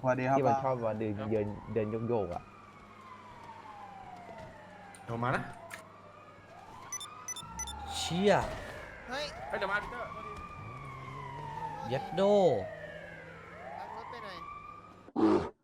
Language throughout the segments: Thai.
สวัสดีครับที่มันป้าชอบมาเดินเดินเดินโยกๆอะโทรมานะเชี่ยเฮ้ยเฮ้ยเดี๋ยวมาพีเตอร์ยัดโดรับรถไปหน่อย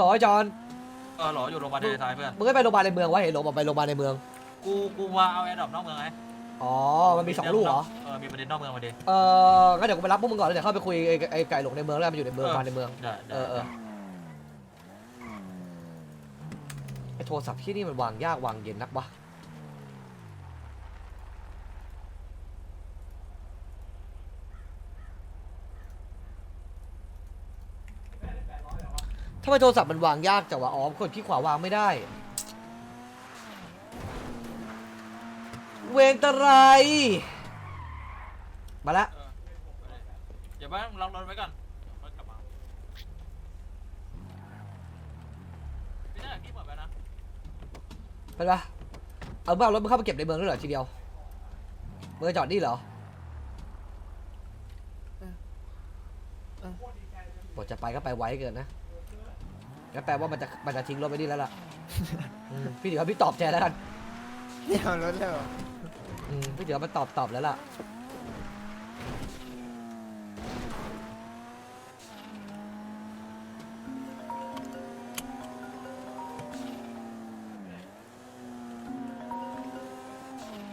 ฮัลโหลไอ้จอนเออเหรออยู่โรงพยาบาลทะเลทรายเพื่อน มึงไม่ไปโรงพยาบาลในเมืองวะเห็นหลงบอกไปโรงพยาบาลในเมือง กูกูมาเอาแอร์ดรอปนอกเมืองไงอ๋อ มันมีสองลูกเหรอ เออมีประเด็นนอกเมืองมาดิเอองั้นเดี๋ยวกูไปรับพวกมึงก่อนแล้วเดี๋ยวเข้าไปคุยไอ้ไอ้ไก่หลงในเมืองแล้วมันอยู่ในเมืองมาในเมือง ได้ได้เออเออไอ้โทรศัพท์ที่นี่มันวางยากวางเย็นนักวะ ไมโทรศัพท์มันวางยากจังวะอ๋อกดที่ขวาวางไม่ได้ เวงตะไรมาละเออเดี๋ยวแป๊บลองรถไว้ก่อนเดี๋ยวค่อยกลับมาพี่น่าพี่เปิดไปนะเป็นปะเอาบ้ารถมึงเข้าไปเก็บในเมืองด้วยเหรอทีเดียวมึงจะจอดนี่เหรอบอกจะไปก็ไปไวเกินนะ งั้นแปลว่ามันจะมันจะทิ้งรถไปนี่แล้วล่ะอืมพี่ถือว่าพี่ตอบแทนแล้วกันเดี๋ยวรถเลยเหรออืมพี่ถือว่ามันตอบตอบแล้วล่ะ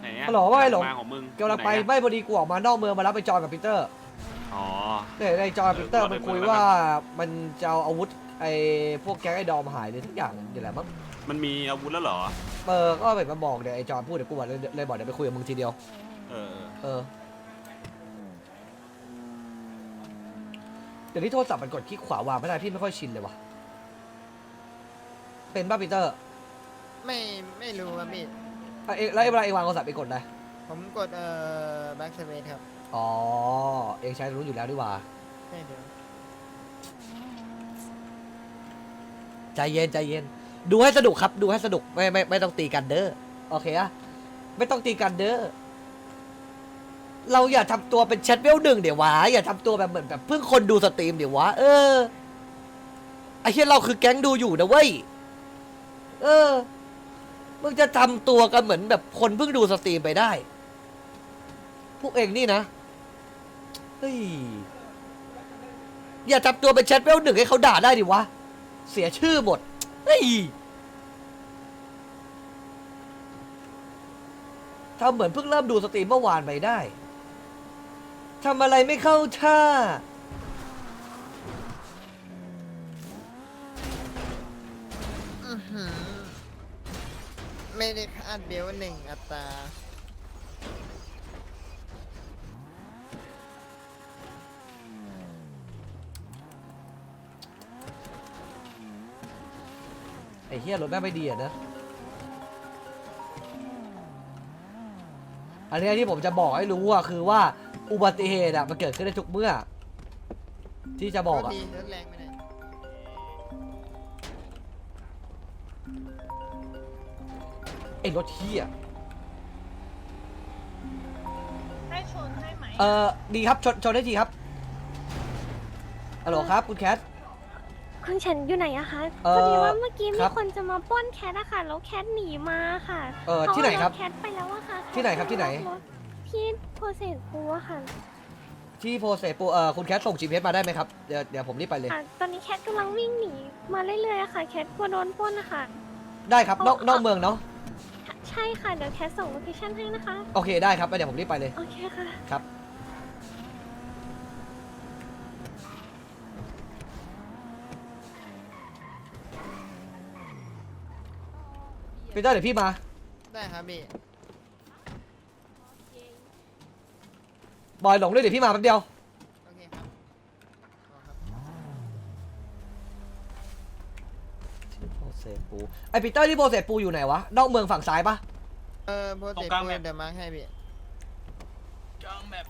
ไหนอะฮัลโหลว่าไงหลงมาของมึงกำลังไปหนอะไม่พอดีกูออกมานอกเมืองมารับไปจอยกับปีเตอร์อ๋อ เนี่ยในจอยปีเตอร์เออมันคุยเออว่ามันจะเอาอาวุธ ไอ้พวกแก๊งไอ้ดอมหายเลยทุกอย่างนี่แหละมั้งมันมีอาวุธแล้วเหรอ เออก็แบบมาบอกเดี๋ยวไอ้จอยพูดเดี๋ยวกูบอกเลยเลยบอกเดี๋ยวไปคุยกับมึงทีเดียว เออ เออเดี๋ยวนี้โทรศัพท์มันกดคลิกขวาวางไม่ได้พี่ไม่ค่อยชินเลยวะเป็นป่ะปีเตอร์ไม่ไม่รู้ครับพี่ อะเองแล้วเวลาเองวางโทรศัพท์เองกดอะไรผมกดเอ่อแบ็กสเปซครับ อ๋อเองใช้รู้อยู่แล้วดีกว่า ไม่เดี๋ยว ใจเย็นใจเย็น ดูให้สนุกครับ ดูให้สนุกไม่ไม่ไม่ต้องตีกันเด้อโอเคอะไม่ต้องตีกันเด้อเราอย่าทำตัวเป็นแชทเวลหนึ่งเดี๋ยววะอย่าทำตัวแบบเหมือนแบบเพิ่งคนดูสตรีมเดี๋ยววะเออไอ้เหี้ยเราคือแก๊งดูอยู่นะเว้ยเออมึงจะทำตัวกันเหมือนแบบคนเพิ่งดูสตรีมไปได้ พวกเองนี่นะเฮ้ยอย่าทำตัวเป็นแชทเวลหนึ่งให้เขาด่าได้ดิวะ เสียชื่อหมดเฮ้ยทำเหมือนเพิ่งเริ่มดูสตรีมเมื่อวานไปได้ทำอะไรไม่เข้าท่า อื้อหือไม่ได้คาดเบลหนึ่งอัตรา เฮียรถแม่งไม่ดีอะนะอันเนี้ยที่ผมจะบอกให้รู้อะคือว่าอุบัติเหตุอะมันเกิดขึ้นได้ทุกเมื่อ ที่จะบอกอะโทษทีรถแรงไปหน่อยไอ้รถเฮียให้ชนให้ไหม เออดีครับชนชนได้ทีครับฮัลโหลครับ คุณแคท คุณฉันอยู่ไหนอะคะเอ่อพอดีว่าเมื่อกี้คมีรับคนจะมาปล้นแคทอะค่ะ แล้วแคทหนีมาค่ะเออขาที่ไหนครับเอาถแคทไปแล้วอะค่ะที่ไหนครับที่ไหนรถที่โพเซสปูอะค่ะที่โพสเซปูเออคุณแคทส่งจีเพมาได้ไหมครับ เดี๋ยวเดี๋ยวผมรีบไปเลย ค่ะ ตอนนี้แคทกำลังวิ่งหนีมาเรื่อยๆอะค่ะ แคทกลัวโดนปล้นนะคะได้ครับนอกเอานอกเมืองเนาะใช่ค่ะ เดี๋ยวแคทส่งโลเคชั่นให้นะคะ โอเคได้ครับแล้วเดี๋ยวผมรีบไปเลย โอเคค่ะ ครับ พีเตอร์เดี๋ยวพี่มา ได้ครับพี่บอยหลงด้วยเดี๋ยวพี่มาแป๊บเดียว โอเคครับรอครับที่โพเซปูไอปีเตอร์ที่โพเซปูอยู่ไหนวะ นอกเมืองฝั่งซ้ายปะเออโพสตรเซงสกลางปูแมปเดี๋ยวมาร์คให้พี่กลางแบบ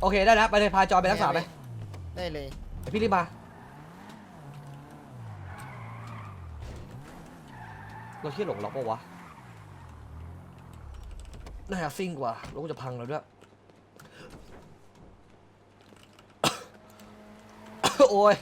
โอเคได้แล้วไปเลยพาจอยไปรักษาไป ได้เลยเดี๋ยวพี่รีบมา เราเที่ยหลงล็อกปะวะน่าจะซิ่งกว่ารถกูจะพังแล้วด้วย โอ้ย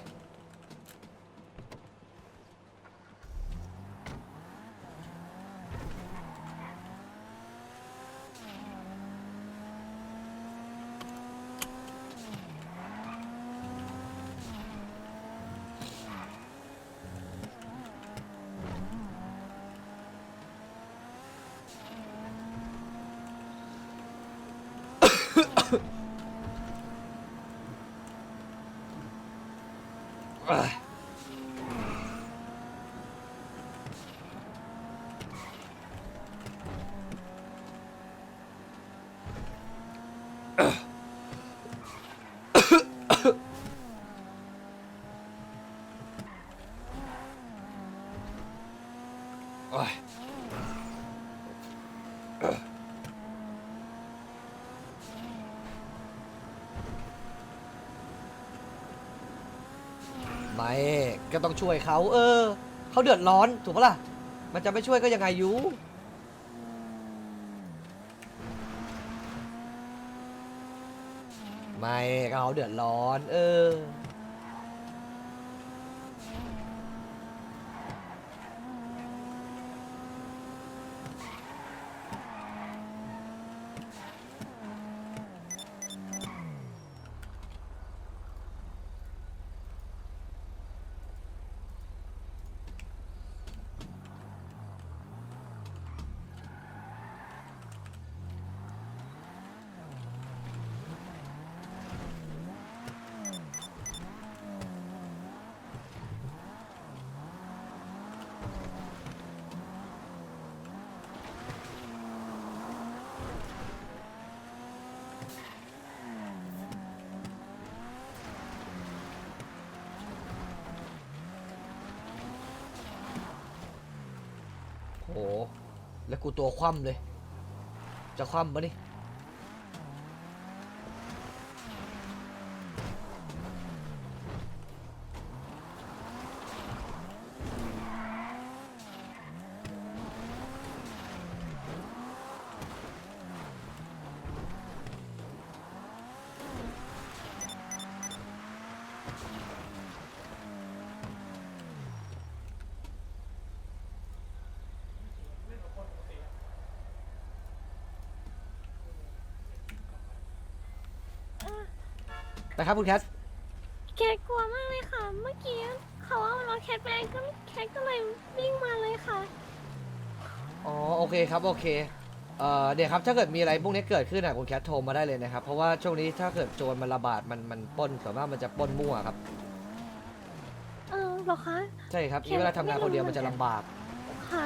โอ้ยไม่ก็ต้องช่วยเขา เออ เขาเดือดร้อนถูกปะล่ะ มันจะไม่ช่วยก็ยังไงอยูไม่เขาเดือดร้อน เออ แล้วกูตัวคว่ำเลย จะคว่ำปะนี่ ไปครับคุณแคทแคทกลัวมากเลยค่ะ เมื่อกี้เขาเอารถแคทไปก็แคทก็เลยวิ่งมาเลยค่ะ อ๋อโอเคครับโอเคเอ่อเดี๋ยวครับถ้าเกิดมีอะไรพวกนี้เกิดขึ้นอะคุณแคทโทรมาได้เลยนะครับเพราะว่าช่วงนี้ถ้าเกิดโจรมันระบาดมันมันปล้นส่วนมากมันจะปล้นมั่วครับเออเหรอคะ ใช่ครับแคทนี่เวลาทำงานคนเดียวไม่รู้มันจะลำบากค่ะ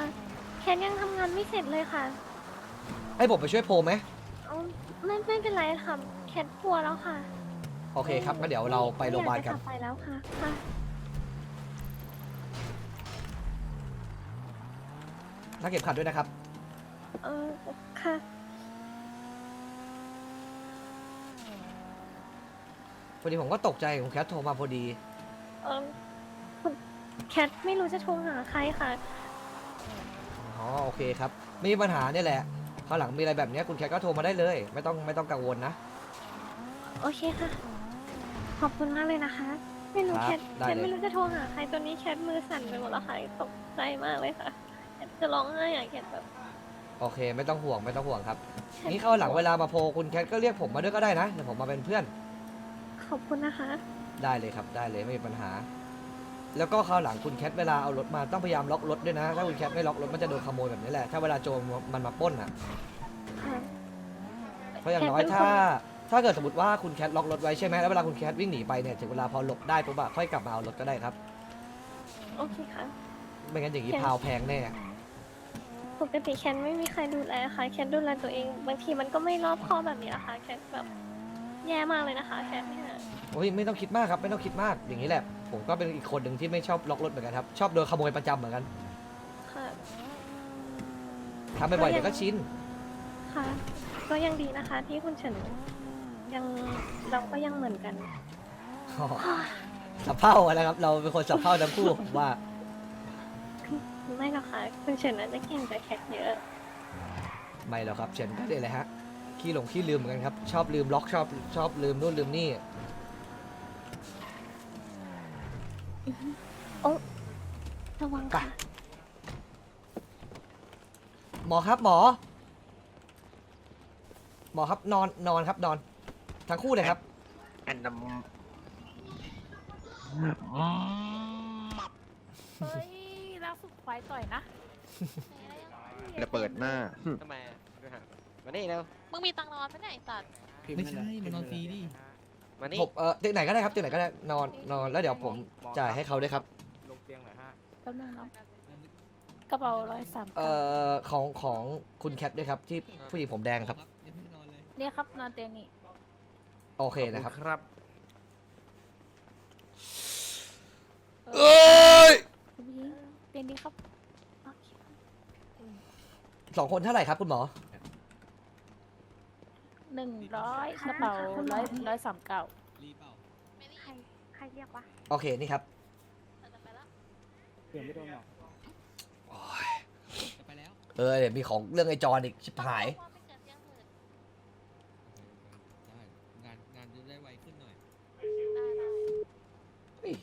แคทยังทำงานไม่เสร็จเลยค่ะให้ผมไปช่วยโพลไหมเอาไม่ไม่เป็นไรค่ะ แคทกลัวแล้วค่ะ โอเคครับงั้นเดี๋ยวเราไปโรงพยาบาลกันไม่อยจะไปแล้วค่ะค่ะถ้าเก็บขัดด้วยนะครับ เออค่ะ พอดีผมก็ตกใจคุณแคทโทรมาพอดี เออคุณแคทไม่รู้จะโทรหาใครค่ะ อ๋อโอเคครับ ไม่มีปัญหาเนี่ยแหละคราวหลังมีอะไรแบบเนี้ยคุณแคทก็โทรมาได้เลย ไม่ต้องไม่ต้องกังวลนะ โอเคค่ะ ขอบคุณมากเลยนะคะ ไม่รู้ครับแคทได้แคทเลย ไม่รู้จะโทรหาใครตอนนี้แคทมือสั่นไปหมดแล้วค่ะตกใจมากเลยค่ะแคทจะร้องไห้อะแคทแบบโอเค ไม่ต้องห่วงไม่ต้องห่วงครับแคทนี่เข้าวหลังเวลามาโพลคุณแคทก็เรียกผมมาด้วยก็ได้นะเดี๋ยวผมมาเป็นเพื่อนขอบคุณนะคะ ได้เลยครับ ได้เลยไม่มีปัญหา แล้วก็คราวหลังคุณแคทเวลาเอารถมาต้องพยายามล็อกรถด้วยนะ ถ้าคุณแคทไม่ล็อกรถมันจะโดนขโมยแบบนี้แหละถ้าเวลาโจรมันมาปล้นอะค่ะเพราะอย่างน้อยแคทเป็นถ้าคน ถ้าเกิดสมมติว่าคุณแคทล็อกรถไว้ใช่ไหมแล้วเวลาคุณแคทวิ่งหนีไปเนี่ยถึงเวลาพอหลบได้ปุ๊บอะค่อยกลับมาเอารถก็ได้ครับโอเคค่ะ ไม่งั้นอย่างนี้แคทพาวแพงแน่ ปกติแคทไม่มีใครดูแลค่ะ แคทดูแลตัวเอง บางทีมันก็ไม่รอบคอบแบบนี้นะคะ แคทแบบแย่มากเลยนะคะ แคทเนี่ยโอ้ยไม่ต้องคิดมากครับไม่ต้องคิดมากอย่างนี้แหละ ผมก็เป็นอีกคนหนึ่งที่ไม่ชอบล็อกรถเหมือนกันครับชอบโดนขโมยประจำเหมือนกันค่ะ ทำบ่อยๆเดี๋ยวก็ชินค่ะ ก็ยังดีนะคะ ที่คุณเฉิน ยังเราก็ยังเหมือนกันสับเพ่าอะนะครับ เราเป็นคนสับเพ่าทั้งคู่ผมว่า ไม่หรอกค่ะคุณเฉินน่าจะเก่งกว่าแคทเยอะ ไม่หรอกครับเฉินก็เด็เลยฮะขี้หลงขี้ลืมเหมือนกันครับ ชอบลืมล็อกชอบชอบลืมนู่นลืมนี่ ระวังไปค่ะ หมอครับหมอ หมอครับนอนนอนครับนอน ทั้งคู่เลยครับ อันนเฮ้ยล่าสุดควายต่อยนะำระเบิดหน้าทำไมอะดูหามานี่เร็วมึงมีตังค์นอนปะเนี่ยไอ้สัตว์ไม่ใช่มันนอนฟรีดิมานี่ผมเออที่ไหนก็ได้ครับที่ไหนก็ได้นอนนอนแล้วเดี๋ยวผมจ่ายให้เขาด้วยครับแป๊บนึงนะกระเป๋าร้อยสามเอ่อของของคุณแคทด้วยครับ ที่ผู้หญิงผมแดงครับ เนี่ยครับนอนเตียงนี่ โอเคนะครับ ครับเอ้ยคุณผู้หญิงเตียงนี้ครับโอเคสองคนเท่าไหร่ครับคุณหมอ หนึ่งร้อยกระเป๋าร้อยร้อยสามเก้าใครใครเรียกวะโอเค นี่ครับเออเดี๋ยวมีของเรื่องไอจอนอีกชิบหาย งานงานจะได้ไวขึ้นหน่อย เฮ้ย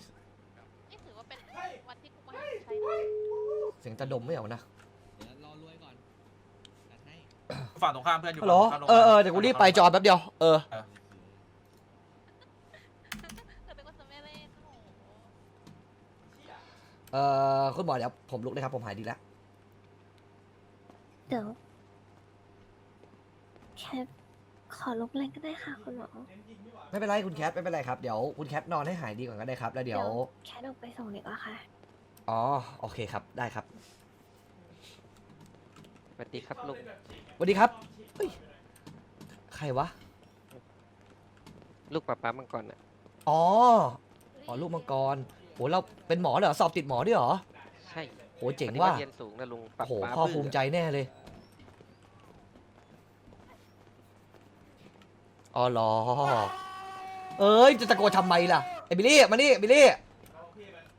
นี่ถือว่าเป็นวันที่กูมาหาใช้ เสียงตะ ดมไม่เอานะเดี๋ยวรอรวยก่อนจัดให้ฝั่งตรงข้ามเพื่อนอยู่ฮัลโหลฝั่งตรงเอข้ามอเออเดี๋ยวกูรีบไปจอนแป๊บเดียว เออเกิดเป็นคนสมัยเล่นโอ้โหเออคุณหมอเดี๋ยวผมลุกเลยครับผมหายดีแล้ว เดี๋ยวแคทขอลุกเลยก็ได้ค่ะคุณหมอไม่เป็นไรคุณแคทไม่เป็นไรครับเดี๋ยวคุณแคทนอนให้หายดีก่อนก็ได้ครับ แล้วเดี๋ยว แคทออกไปส่งดีกว่าค่ะ อ๋อ โอเคครับ ได้ครับส วัสดีครับลุงสวัสดีครับเฮ้ยใครวะ ลูกป้าป้ามังกรอะอ๋อ อ๋อลูกมังกร โหเราเป็นหมอเหรอ สอบติดหมอด้วยเหรอ ใช่โหเจ๋งอันนี้ว่ะเรียนสูงนะลุงป้าโหป้าพ่อบื้ภูมิใจแน่เลย อ๋อเหรอ เอ้ย จะตะโกนทำไมล่ะไอ้บิลลี่ มานี่บิลลี่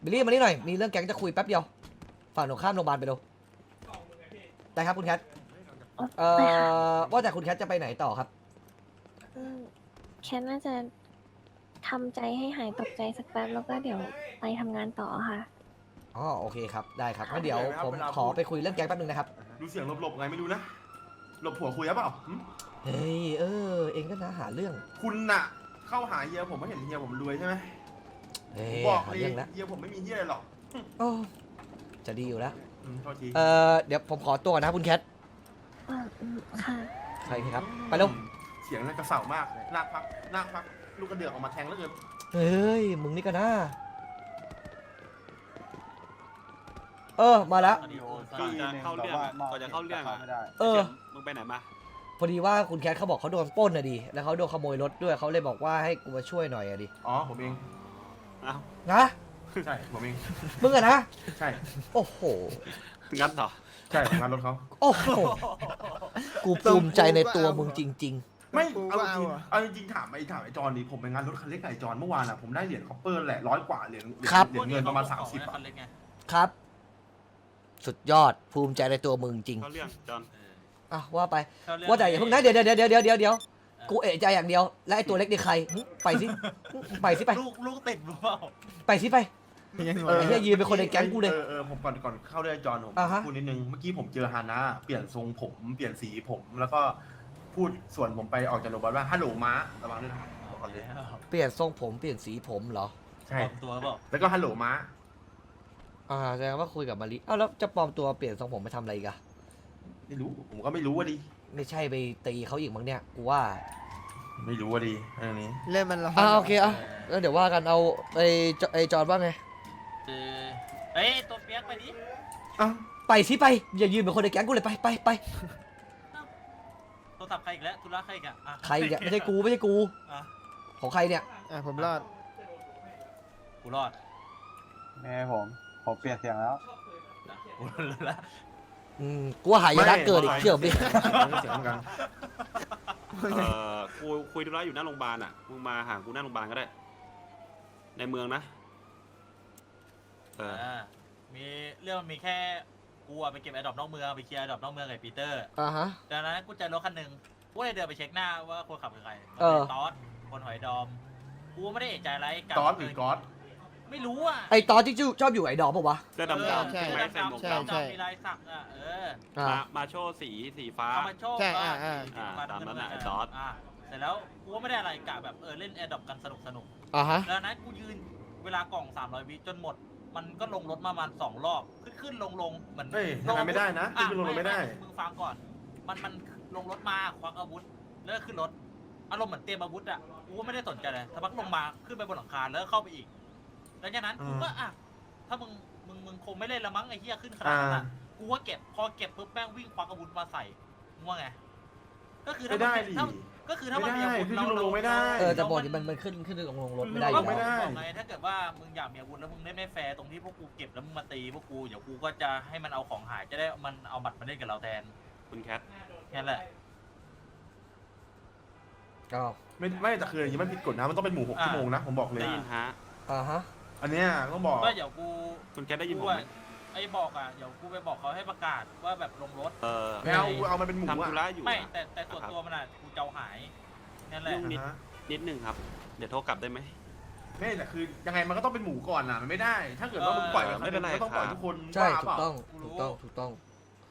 บิลลี่ มานี่หน่อย มีเรื่องแก๊งจะคุยแป๊บเดียว ฝั่งตรงข้ามโรงพยาบาลไปดู ได้ครับคุณแคทเอ่อว่าแต่คุณแคทจะไปไหนต่อครับ อืมแคทน่าจะทำใจให้หายตกใจสักแป๊บแล้วก็เดี๋ยวไปทำงานต่อค่ะ อ๋อโอเคครับ ได้ครับงั้นเดี๋ยวผมขอไปคุยเรื่องแก๊งแป๊บนึงนะครับดูเสียงหลบๆไงไม่รู้นะหลบผัวคุยหรือเปล่าหึเฮ้ยเออ เองก็นะหาเรื่องคุณน่ะ เข้าหาเฮียผมไม่เห็นเฮียผมรวยใช่ไหมเฮ้ผมยบอกหาเลยเรื่องแล้วเฮียผมไม่มีเฮียอะไรหรอก โอ้จะดีอยู่แล้ว อืมโทษทีเอ่อเดี๋ยวผมขอตัวก่อนนะครับคุณแคทเอออืมค่ะใครครับ ไปเร็วเสียงน่ากระเสามากหน้าพักหน้าพัก ลูกกระเดือกออกมาแทงแล้วเกินเฮ้ย มึงนี่ก็น่าเออ มาแล้วอันนี้โอนก่อนจะเข้าเรื่องอะก่อนจะเข้าเรื่องอะเออ มึงไปไหนมา พอดีว่าคุณแคทเขาบอกเขาโดนปล้นอะดิ แล้วเขาโดนขโมยรถด้วยเขาเลยบอกว่าให้กูมาช่วยหน่อยอะดิ อ๋อผมเองอ้าวนะ ใช่ผมเองมึงอะนะ ใช่โอ้โห งั้นเหรอใช่ผมงานรถเขาโอ้โห กูภูมิใจในตัวมึงจริง ไม่กูเอาก็จเอาริงอะ เอาจริงๆถามไอ้ถามไอ้จอนดิผมไปงานรถคันเล็กกับไอ้จอนเมื่อวานอะผมได้เหรียญคอปเปอร์แหละร้อยกว่าเหรียญเหรียญครับ เหรียญเงินประมาณสามสิบคัอะนเล็กไงๆครับ สุดยอดภูมิใจในตัวมึงจริงเข้าเรื่องจอนอะว่าไปเข้เรื่องว่าแต่อย่าเพิ่งนะเดี๋ยวเดี๋ยวเดี๋ยวเดี๋ยวเดี๋ยวเดี๋ยวกูเอะใจอย่างเดียว และไอ้ตัวเล็กนี่ใครหึไปสิหึไปสิไป ลูกลูกติดหรือเปล่าไปสิไป ยังเออ ไอ้เหี้ยยืนเป็นคนในแก๊งกูเลย ออเออผมก่อนก่อนเข้าด้วยจอนผมอ่าฮะ พูดนิดนึงเมื่อกี้ผมเจอฮาน่าเปลี่ยนทรงผมเปลี่ยนสีผมแล้วก็พูดส่วนผมไปออกจากโรงพยาบาลว่าฮัลโหลม้าระวังด้วยนะครับบอกก่อนเลยเปลี่ยนทรงผมเปลี่ยนสีผมเหรอ ใช่ ปลอมตัวเปล่าแล้วก็ฮัลโหลม้าอ่าแสดงว่าคุยกับมาริอ้าวแล้วจะปลอมตัวเปลี่ยนทรงผมไปทำอะไรอีกอะไม่รู้ผมก็ไม่รู้ว่าดิไม่ใช่ไปตีเขาอีกมั้งเนี่ยกูว่าไม่รู้ว่าดิเรื่องนี้เริ่มมันร้อนอ่าโอเคอะแล้วเดี๋ยวว่ากันเอาไอ้จไอ้จอนว่าไง เออเอ้ยตัวเปียกไปดิอ้าวไปสิไป อย่ายืนเป็นคนในแก๊งกูเลยไปไปไปโทรศัพท์ใครอีกแล้วธุระใครอีกอะอะใครเนี่ยไม่ใช่กูไม่ใช่กู อะของใครเนี่ย อะผมรอด กูรอดแม่ผม ผมเปลี่ยนเสียงแล้วกูรอดแล้วอืมกูว่าหายนะเกิดอีกเชื่อมดิเสียงเหมือนกันเออคุยคุยธุระอยู่หน้าโรงพยาบาลอะมึงมาหากูหน้าโรงพยาบาลก็ได้ ในเมืองนะ เอออ่ามีเรื่องมันมีแค่กูอะไปเก็บแอร์ดรอปนอกเมืองไปเคลียร์แอร์ดรอปนอกเมืองกับไอ้ปีเตอร์ อ่าฮะจากนั้นกูเจอรถคันหนึ่งกูเลยเดินไปเช็คหน้าว่าคนขับคือใครมันเอเป็อนตอสคนหอยดอม กูไม่ได้เอะใจอะไรบตอสหรือก๊อตไม่รู้อะไอตอนที่ชอบอยู่ไอดอมปะวะ เสื้อดำเออดำใช่ใช่ไหมใส่หมวกใช่ดำใช่ มีลายสักอะเอออ่า มามาโชว์สีสีฟ้า เอามาโชว์ใช่เอ่าอ่าสีฟ้อ่าตามนั้นน่ะำเงิไอ้ตอสอ่าเสร็จแล้วกูก็ไม่ได้อะไรกะแบบเออเล่นแอร์ดรอปกันสนุกสนุกอ่าฮะแล้วนั้นกูยืนเวลากล่อง 300 วิจนหมด มันก็ลงรถมาประมาณสองรอบ ขึ้นขึ้นลงลงเหมือนเฮ้ยทำไมไม่ได้นะอ่ขึ้นลงลงไม่ได้ มึงฟังก่อน มันมันลงรถมาควักอาวุธแล้วก็ขึ้นรถอารมณ์เหมือนเตรียมอาวุธอะกูก็ไม่ได้สนใจเลยสักพักลงมาขึ้นไปบนหลังคาแล้วก็เข้าไปอีก แล้วจากนั้นกูก็อะถ้ามึงมึงมึงคงไม่เล่นละมั้งไอ้เหี้ยขึ้นขนาดนั้นอ่าอะกูก็เก็บพอเก็บปุ๊บแม่งวิ่งควักอาวุธมาใส่มึงว่าไง ก็คือไม่ถ้าได้มันดิถ้าก็คือถ้ามันไม่มีได้อาวุธขึ้นเราลงลงไม่ได้ เออแต่บอกดิมันมันขึ้นขึ้นลงลงรถไม่ได้อก็ยู่ไม่แล้วได้ บอกไงถ้าเกิดว่ามึงอยากมีอาวุธแล้วมึงเล่นไม่แฟร์ตรงที่พวกกูเก็บแล้วมึงมาตีพวกกูเดี๋ยวกูก็จะให้มันเอาของหายจะได้มันเอาบัตรมาเล่นกับเราแทนคุณแคทแค่นั้นแหละก็ไม่ไม่แต่คืออย่างนี้มันผิดกฎนะมันต้องเป็นหมู่หกอ่า ชั่วโมงนะผมบอกเลย ได้ยินฮะอ่าฮะ อันเนี้ยต้องบอก ก็เดี๋ยวกู คุณแคทได้ยินผมกูไหมอะ ไอ้บอกอะเดี๋ยวกูไปบอกเขาให้ประกาศว่าแบบลงรถ เออไม่เอาเอามันเป็นหมู่ทำธุอะระอยู่ไม่อะแต่แต่ส่วนครับตัวมันอะกูจะเอาหายนั่นแหละยุ่งนิดอ่าฮะนิดนึงครับ เดี๋ยวโทรกลับได้ไหม ไม่แต่คือยังไงมันก็ต้องเป็นหมู่ก่อนน่ะมันไม่ได้ ถ้าเกิดว่ามึงปล่อยกับไม่เป็นไรก็ต้องปล่อยทุกคนใช่ว่าถูเปกล่าต้องถูกต้องถูกต้อง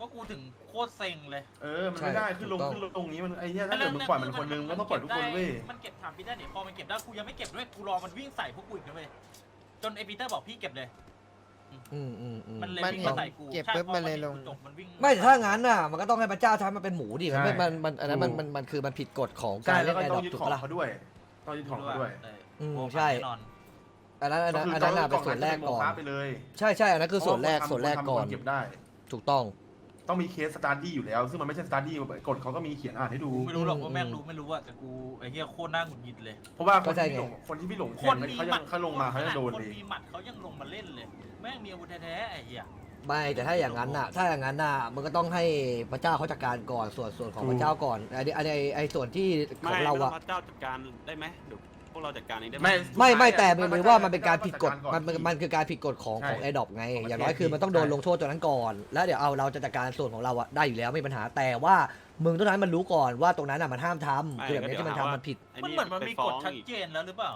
ก็กูถึงโคตรเซ็งเลยเออมันไม่ได้ใช่ขึ้นลงถูกต้องขึ้นลงตรงนี้มันไอ้เนี่ยถ้าเกิดมึงปล่อยมันคนนึงก็ต้องปล่อยทุกคนเว้ยมันเก็บถามพี่ได้เนี่ยพอมันเก็บได้กูยังไม่เก็บด้วยกูรอมันวิ่งใส่พวกกูอีกนะเว้ยจนไอปีเตอร์บอกพี่เก็บเลย อืมอืมอืมมันเลยมันวิ่งเห็นมาใส่กูเก็บใช่ปุ๊บพอมันเลยลง จบมันวิ่งไม่แต่ถ้างั้นน่ะ มันก็ต้องให้พระเจ้าใช้มันเป็นหมูดิ มันไม่ใช่ มันมันอันนั้นมันถูกมันมันคือมันผิดกฎของใช่การแล้เล่วนก็แอร์ดต้รอองปยึดถูกของปะล่ะ เขาด้วยต้องยึดของเขาด้วยเอออืมโอ้ใช่ แน่นอน อันนั้นอันนั้นอันก็นั้นน่ะคืเป็นส่วนแรกก่อนโมฆะไปเลยใช่ใช่อันนั้นคือส่วนแรกเพราะาส่วนแรกคทำก่อนคเก็บได้ ถูกต้อง ต้องมีเคสสตาร์ดี้อยู่แล้ว ซึ่งมันไม่ใช่สตาร์ดี้กฎเขาก็มีเขียนอ่านให้ดู กูไม่รู้หรอกอืมว่าแม่งรู้ไม่รู้อะแต่กูไอ้เหี้ยโคตรน่าหงุดหงิดเลย เพราะว่าคเข้านใจที่ไงพี่หลงคนที่พี่หลงแทคนงมีเขาหยัมังดเขาลงมาเขาจะโดนคนเลยมีหมัดเขายังลงมาเล่นเลย แม่งมีอาวุธแท้ๆไอ้เหี้ย ไม่แต่ถ้าอย่างนั้นน่ะ ถ้าอย่างนั้นน่ะมันก็ต้องให้พระเจ้าเขาจัดการก่อนส่วนส่วนของถูกพระเจ้าก่อนอันนี้อันนี้ไอ้ไอ้ส่วนที่ขไม่องไม่เราต้ออะงพระเจ้าจัดการได้ไหมเดี๋ยวพวกเราจัดการเองได้ไหมไม่ ไม่ไม่แต่สุดมันท้ยเป็นว่ามันเป็นการผิดกฎจัมันมันมันคือการผิดกฎของใช่ของแอร์ดอปไง ของประเทศอย่างน้อยคือมันต้องโดนใช่ ลงโทษตัวนั้นก่อน แล้วเดี๋ยวเอาเราจะจัดการส่วนของเราอะได้อยู่แล้วไม่มีปัญหาแต่ว่ามึงต้องนั้นมันรู้ก่อนว่าตรงนั้นอะมันห้ามทำคือแบบนี้ที่มันทำมันผิดไอ้มันเหมือนมันไปมีฟ้กอฎงชัดอีกเจนแล้วหรือเปล่า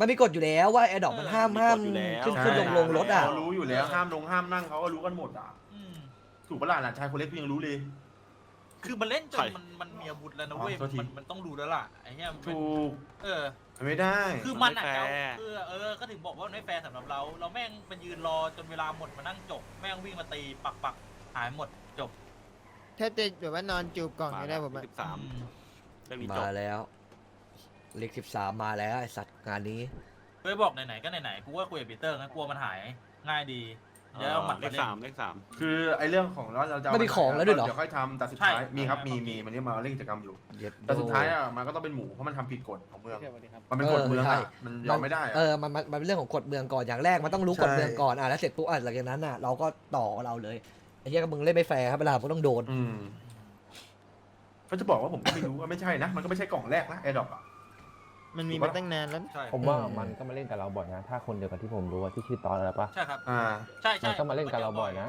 มันมีกฎอยู่แล้วว่าแอร์ดอปมันห้ามมีห้ามกฎอยู่แล้วขึ้นใช่ขึ้นลงลงรถอะเขารู้อยู่แล้วห้ามลงห้ามนั่งเขาก็รู้กันหมดอะอืมถูกปะล่ะหลานชายคนเล็กก็ยังรู้เลย คือมันเล่นจใช่นมันมันมีอาวุธแล้วนะเว้ยอ๋อโทษที มันมันต้องรู้แล้วล่ะไอ้เหี้ยมันเป็นถูกเออ มันไม่ได้ คือมันอะมันไม่เจ้าแฟร์คือเออ ก็ถึงบอกว่ามันไม่แฟร์สำหรับเรา เราแม่งมันยืนรอจนเวลาหมดมานั่งจบ แม่งวิ่งมาตีปักปักหายหมดจบถ้าจะแบบว่านอนจูบกล่องก็ได้ผมอะ สิบสามอืม เรื่องนี้จมาบแล้ว เลขสิบสามมาแล้วไอสัตว์งานนี้ เฮ้ยบอกไหนๆก็ไหนๆกูว่าคุยกับปีเตอร์งั้นกลัวมันหายง่ายดีเดี๋ยวเอาหมัดเลมาขเล่น สามเลขสามคือไอ้เรื่องของเราเราจะมันมีของแล้วด้วยเหรอ เดี๋ยวค่อยทำแต่สุดใช่ท้ายมีครับมีใช่มีมันนี่มาเล่นกิจกรรมอยู่ เย็ดแต่สุดท้ายอะมันก็ต้องเป็นหมู่เพราะมันทำผิดกฎของเมือง มันเป็นเออกฎเมืองใช่อะมันยอมไม่ได้อะเออมันมันมันเป็นเรื่องของกฎเมืองก่อนอย่างแรกมันต้องรู้ใช่กฎเมืองก่อนอะแล้วเสร็จปุ๊บอะหลังจากนั้นอะเราก็ต่อเราเลยไอ้เหี้ยกับมึงเล่นไม่แฟร์ครับเวลาก็ต้องโดน อืมเขาจะบอกว่าผมก็ไม่รู้ว่าไม่ใช่นะ มันก็ไม่ใช่กล่องแรกนะแอร์ดรอปอะ มันมีถูกมาปะตั้งนานแล้วใช่ผมว่ามันก็มาเล่นกับเราบ่อยนะ ถ้าคนเดียวกับที่ผมรู้ว่าที่ชื่อตอนอะไรปะใช่ครับ อ่าใช่ใช่มันก็มาเล่นกับเราบ่อยนะ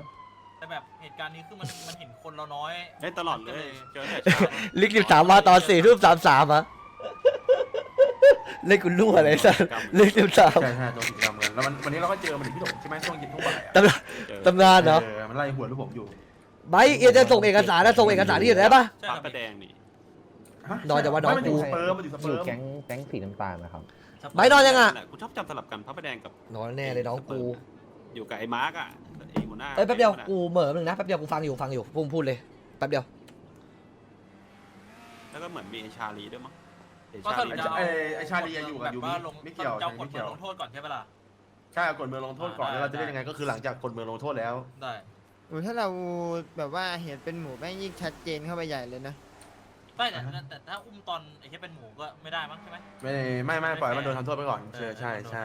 แต่แบบเหตุการณ์นี้คือมันมันเห็นคนเราน้อยเล่นตลอดเลยเจอแต่เช้าลิกสิบสามมาตอนสี่ทุ่มสามสามอะเล่นกูรั่วเลยสัสลิกสิบสามใช่ใช่ตัวกิจกรรมกันแล้วมันวันนี้เราก็เจอมันอีกพี่หลงใช่ไหมช่วงเย็นช่วงบ่ายอะตำนานเจอตำนานเนาะเออมันไล่หัวลูกผมอยู่ ไบร์ทเอียจะส่งเอกสารนะส่งเอกสารที่ไหนได้ปะใช่ปาคกรับกระแดงนี่ ฮะนอนแต่ว่าน้องไม่มันอยู่กูสเปิร์มมันอยู่สอเปิยู่ร์มแก๊งแก๊งสีน้ำตาลนะครับไบร์ทนอนยังอะ กูชอบจำสลับกันพระประแดงกับนอนแน่เลยน้องกูอยู่กับไอ้มาร์กอะไอ้หัวหน้าเอ้ยแป๊บเดียวหัหน้ากูเหม่อหนึ่งนะแป๊บเดียวกูฟังอยู่ฟังอยู่พุ่งพูดเลยแป๊บเดียวแล้วก็เหมือนมีไอ้ชาลีด้วยมั้งไอ้ก็ชาสลีรุปไอ้จะชาเอาไอ้ไอ้ชาลีอะอยู่กับแบบยูมิว่าลงไม่เกี่ยวจะเอาใช่กไม่ฎเกี่ยวลงโทษก่อนใช่ไหมล่ะ ใช่เอากฎเมืองลงโทษก่อนอ่าแล้วเราจะได้เล่นยังไงก็คือหลังจากกฎเมืองลงโทษแล้ว ได้ โอ้ถ้าเราแบบว่าเห็นเป็นหมูแม่งยิ่งชัดเจนเข้าไปใหญ่เลยนะ ไม่แต่แต่แต่ถ้าอุ้มตอนไอ้แค่เป็นหมูก็ไม่ได้มั้งใช่ไหมไม่ไม่ไม่ปล่อยมันโดนทำโทษไปก่อนเออใช่ใช่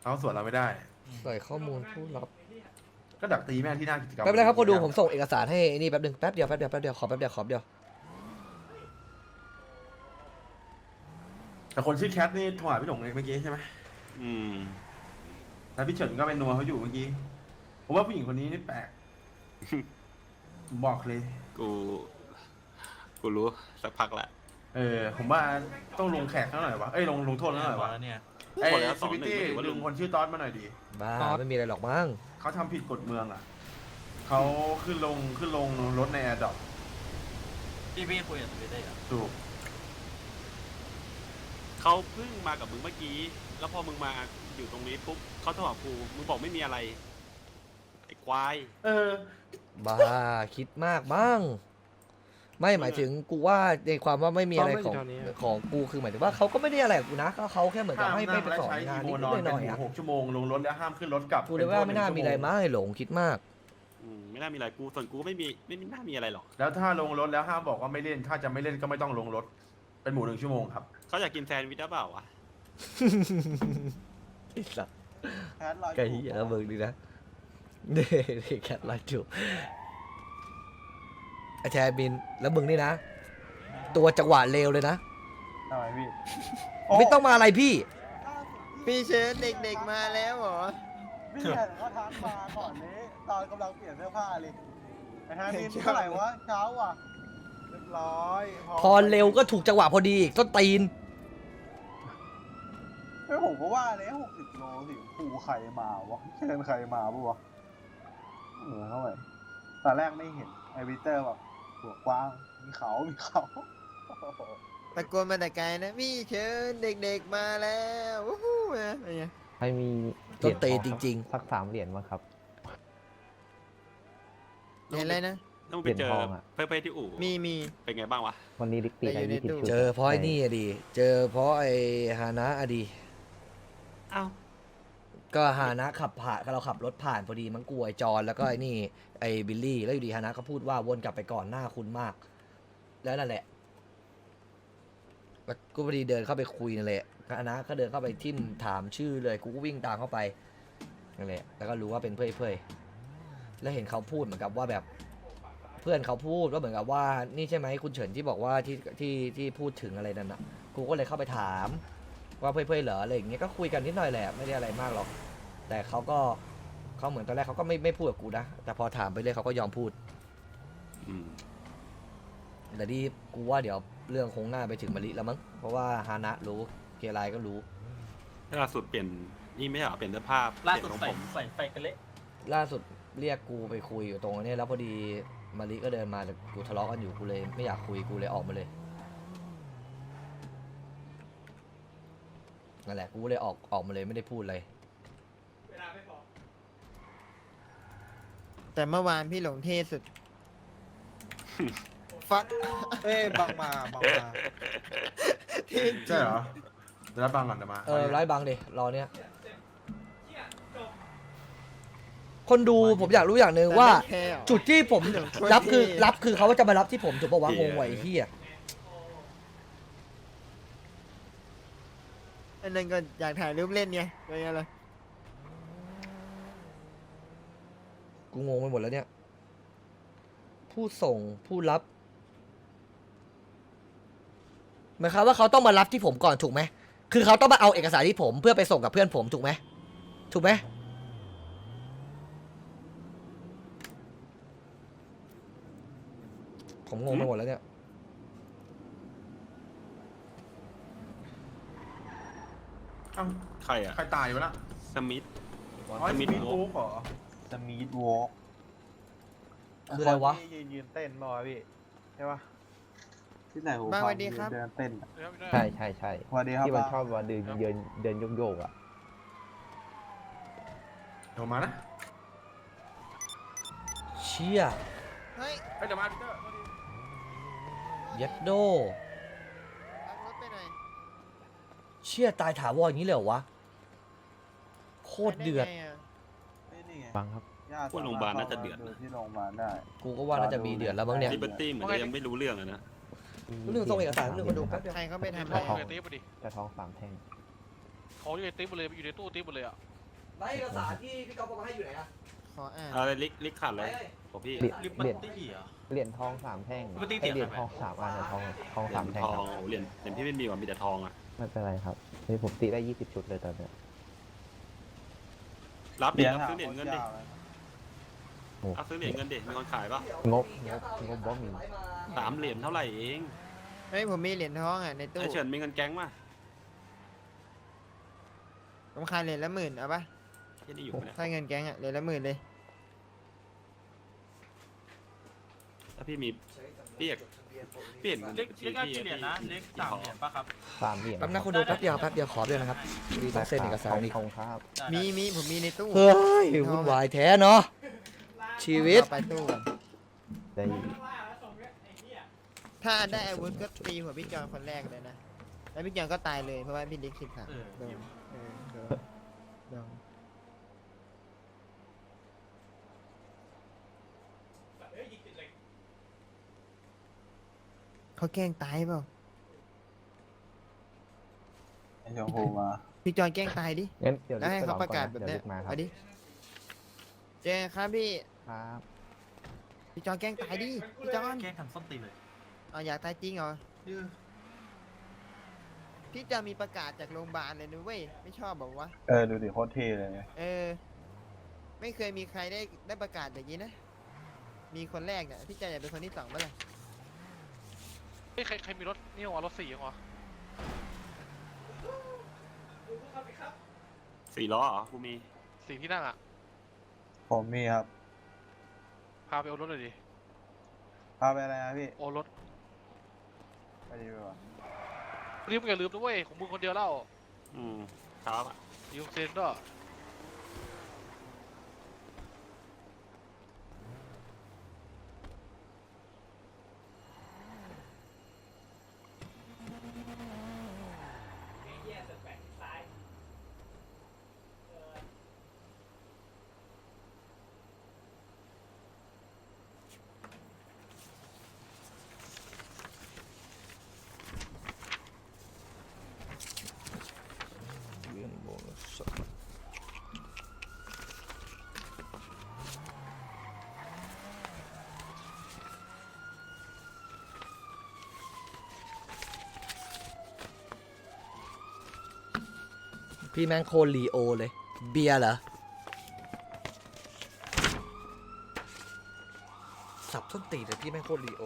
เขาสวนเราไม่ได้ ใส่ข้อมูลผู้รับก็ดักตีแม่งที่หน้ากิจกรรมแป๊บเดียวครับคนดูผมส่งเอกสารให้นี่แป๊บนึงแป๊บเดียวแป๊บเดียวแป๊บเดียวขอแป๊บเดียวขอแป๊บเดียวแต่คนชื่อแคทนี่ถวายพี่หลงเมื่อกี้ใช่ไหมอืม แล้วพี่เฉินก็เป็นนัวเขาอยู่เมื่อกี้ผมว่าผู้หญิงคนนี้นี่แปลก บอกเลย กู กูรู้สักพักละเออ ผมว่าต้องลงแขกเขาหน่อยวะเอ้ยลงลงโทษเขาหน่อยวะแล้วเนี่ย ไอ้บอกแล้วสซีองหวินึ่งตี้ไม่ถือว่าดึลุงงคนชื่อตอสมาหน่อยดี บ้าไม่มีอะไรหรอกมั้งเขาทำผิดกฎเมืองอะ เขาขึ้นลงขึ้นลงรถในแอร์ดอปพี่พี่คุยกับพี่ได้เหรอถูกเขาเพิ่งมากับมึงเมื่อกี้ แล้วพอมึงมาอยู่ตรงนี้ปุ๊บเขาโทรหากูมึงบอกไม่มีอะไรไอ้ควาย เออ บ้าคิดมากบ้าง ไม่หมายถึงกูว่าในความว่าไม่มีอะไรของของกูคือหมายถึงว่าเขาก็ไม่ได้อะไรกับกูนะก็เขาแค่เหมือนกับห้ามให้นั่ไม่งไปและสอนใช้งาอีนโมนิดนอนๆหเป็นน่อยๆหอะหกชั่วโมงลงรถแล้วห้ามขึ้นรถกลับกูเลยว่าไม่น่ามีอะไรมั้งไอ้หลงคิดมากอืมไม่น่ามีอะไรกูส่วนกูก็ไม่มีไม่มีน่ามีอะไรหรอกแล้วถ้าลงรถแล้วห้ามบอกว่าไม่เล่น ถ้าจะไม่เล่นก็ไม่ต้องลงรถ เป็นหมูหนึ่งชั่วโมงครับเขาอยากกินแซนด์วิชหรือเปล่าวะไอ้สัสแคทลอยไก่เหี้ยมึงดีนะ เด้เด้แคทไลท์จูไอแชร์บินแล้วมึงนี่นะ ตัวจังหวะเลวเลยนะ ทำไมพี่ไม่ต้องมาอะไรพี่ พี่เชิญเด็กๆมาแล้วเหรอ พี่เห็นเขาทักมาก่อนนี้ ตอนกำลังเปลี่ยนเสื้อผ้าเลยไอ้ฮามินเท่าไหร่วะเช้าอะเรียบร้อยพอเร็วก็ถูกจังหวะพอดีอีกต้นตีน ไม่ผมก็ว่าเลยหกสิบโลสิผูใครมาวะเชิญใครมาปะวะ เออเท่าไหร่ตอนแรกไม่เห็นไอวิเตอร์แบบหัวกว้างมีเขา มีเขาตะโกนมาแต่ไกลนะพี่เชิญเด็กๆมาแล้ววู้ฮู้นะอะไรเงี้ยให้มีต้นตีนหยญทอจริงสักสามเหรียญมั้งครับ เห็นอะไรนะ ต้องไปเจอเหรียญทองอะ เพื่อนๆที่อู่มีมี เป็นไงบ้างวะวันนี้ลิกตีแต่ได้อยู่ในยี่สิบตู้ ชุดเจอเพราะไอ้นี่อะดิเจอเพราะไอ้ฮานะอะดีอ้าว ก็ฮานะขับผ่านเราขับรถผ่านพอดีมันกลัวไอ้จอนแล้วก็ไอ้นี่ไอ้บิลลี่ แล้วอยู่ดีฮานะก็พูดว่าวนกลับไปก่อนหน้าคุณมาก แล้วนั่นแหละแล้วกูพอดีเดินเข้าไปคุยนั่นแหละฮานะก็เดินเข้าไปทิมถามชื่อเลยกูก็วิ่งตามเข้าไปนั่นแหละแล้วก็รู้ว่าเป็นเพื่อนเพื่อนแล้วเห็นเขาพูดเหมือนกับว่าแบบ เพื่อนเขาพูดว่าเหมือนกับว่า นี่ใช่ไหมคุณเฉินที่บอกว่าที่ที่ที่พูดถึงอะไรนั่นน่ะกูก็เลยเข้าไปถาม ว่าเพื่อนๆเหรออะไรอย่างเงี้ยก็คุยกันนิดหน่อยแหละไม่ได้อะไรมากหรอก แต่เขาก็เขาเหมือนตอนแรกเขาก็ไม่ไม่พูดกับกูนะแต่พอถามไปเลยเขาก็ยอมพูดอืมแต่นี่กูว่าเดี๋ยวเรื่องคงหน้าไปถึงมะลิแล้วมั้งเพราะว่าฮานะรู้เกยร์ไลก็รู้ ล่าสุดเปลี่ยนนี่ไม่ใช่เหรอเปลี่ยนเสื้อผ้าล่าเปลี่ยสุดนของใส่ผมใส่ไฟกันเละล่าสุดเรียกกูไปคุยอยู่ตรงนี้แล้วพอดีมะลิก็เดินมาแต่กูทะเลาะกันอยู่กูเลย ไม่อยากคุยกูเลยออกมาเลย นั่นแหละกูเลยออกออกมาเลยไม่ได้พูดเลยแต่เมื่อวานพี่หลงเทสุด ฟักเอ้ยบังมาบังมาเท่จใช่ริงเหรอเดี๋ยวรับบังก่อนเดี๋ยวมาเออไล่บังดิรอเนี้ยคนดูผมอยากรู้อย่างหนึ่งว่าแต่ไม่แคร์หรอจุดที่ผมเดี๋ยวช่วยรับคือพี่รับคือเขาจะมารับที่ผมถูกป่าวะงงไว้เฮีย นนั้นก็อยากถ่ายรูปเล่นไงเป็นไงล่ะกูงงไปหมดแล้วเนี่ย ผู้ส่งผู้รับหมายความว่าเขาต้องมารับที่ผมก่อนถูกไหมคือเขาต้องมาเอาเอกสารที่ผมเพื่อไปส่งกับเพื่อนผมถูกไหมถูกไหมผมงงไปหมดแล้วเนี่ย อ้าใครอะ ใครตายวะน่ะสมิธ อ๋อสมิมีธโอ๊กเหรอจะมีดวอล์กคืออะไรวะ ยืนยืนเต้นมาวะพี่ใช่ปะที่ไหนหูบ้างฟัสวัสดีครับ เดินเต้นอะใช่ใช่ใช่สวัสดีครับที่มันบ้าชอบว่าเดินเดินเดินโยกโยกๆอะเดี๋ยวมานะเชี่ยเฮ้ย เฮ้ยเดี๋ยวมาพีเตอร์ เย็ดโด ขับรถไปหน่อย เชี่ยตายถาวรอย่างนี้เลยเหรอวะ โคตรเดือดไปไงะเอ้ยนี่ไงฟังครับญาติพวกโรงพยาบาลน่าจะเดือดดูที่โรงพยาบาลได้ กูก็ว่าน่าจะมีเดือดแล้วมั้งเนี่ย ลิเบอร์ตี้เหมือนจะยังไม่รู้เรื่องเลยนะ เรื่องส่งเอกสารเรื่องมาดูแป๊บเดียว ใครเขาไปทำจะอะไรทองติ๊บไปดิจะทองสามแท่งของอยู่ในติ๊บหมดเลยอยู่ในตู้ติ๊บหมดเลยอะแล้วเอกสารที่พี่ก๊อฟเอามาให้อยู่ไหนอะขออ่านเอาอะไรลิกลิกขาดเลยของพี่ เหรียญลิปมันเหรียญตี้เหรอเหรียญทองสามแท่งปกติไอเหรียญเสียบไหมทองสามอันแต่ทองทองเหรีสายมญแท่งทอครังบโอ้เหรียญเหรียญพี่ไม่มีว่ะมีแต่ทองอะ ไม่เป็นไรครับนี่ผมตีได้ยี่สิบชุดเลยตอนเนี้ยรับเหรีดิยญรับหาซื้อเหรียญเงินดิโคตรยากเลยโอ้รับซื้อเหรียญเงินดิมีคนขายปะงบงบงบบ่มีสามเหรียญเท่าไหร่เองเฮ้ยผมมีเหรียญทองอะในตู้ไอเฉินมีเงินแก๊งป่ะผมขายเหรียญละหมื่นเอาปะที่นี่อยู่ปะเนี่ยถ้าเงินแก๊งอะเหรียญละหมื่นเลยถ้าพี่มีพี่เอกพี่ เห็นเงินเล็กบัญชีเล็กก็พี่กี่เหรียญนะเล็กสามเหรียญปะครับ สามเหรียญแป๊บนะคุณดูแป๊บเดียวแป๊บเดียวขอด้วยนะครับมีต้องเซ็นเอกสารอีกทองครับได้มีมีผมมีในตู้เฮ้ยวุ่นวายแท้เนาะชีวิตเอาไปตู้ก่อนได้ถ้าได้อาวุธก็ตีหัวพี่จอนคนแรกเลยนะแล้วพี่จอนก็ตายเลยเพราะว่าพี่ดิ๊กคิดค่ะเออโดนเออโดนโดน เขาแกล้งตายเปล่าไอ้ชมพูมาพี่จอนแกล้งตายดิงั้นเดี๋ยวแล้วให้ลิเขาไปประกาศอนแบบนะเนี้เดี๋ยวยลิกมาครัเอาบดิเจอครับพี่ครับพี่จอนแกล้งตายดิพี่จอนแกล้งทำส้นตีนเลยเอาอยากตายจริงเหรอพี่จอนมีประกาศจากโรงพยาบาลเลยนะเว้ยไม่ชอบบอกว่า เออ ดูดิโคตรเท่เลย เออ ไม่เคยมีใครได้ได้ประกาศอย่างนี้นะ มีคนแรกเนี่ยพี่จอนอยากเป็นคนที่สองเมื่อไหร่ เฮ้ยใครใครมีรถนี่หรอรถสี่หรอสี่ล้อเหรอกูมีสี่ที่นั่งอะ ผมมีครับ พาไปเอารถเลยดิ พาไปอะไรนะพี่โอรถไปดีกว่ารีบอย่าลืมนะเว้ยของมึงคนเดียวเล่าอืมครับอะยูเซนด้วย พี่แม่งโคลีโอเลย เบียร์เหรอ สับส้นตีนเลยพี่แม่งโคลีโอ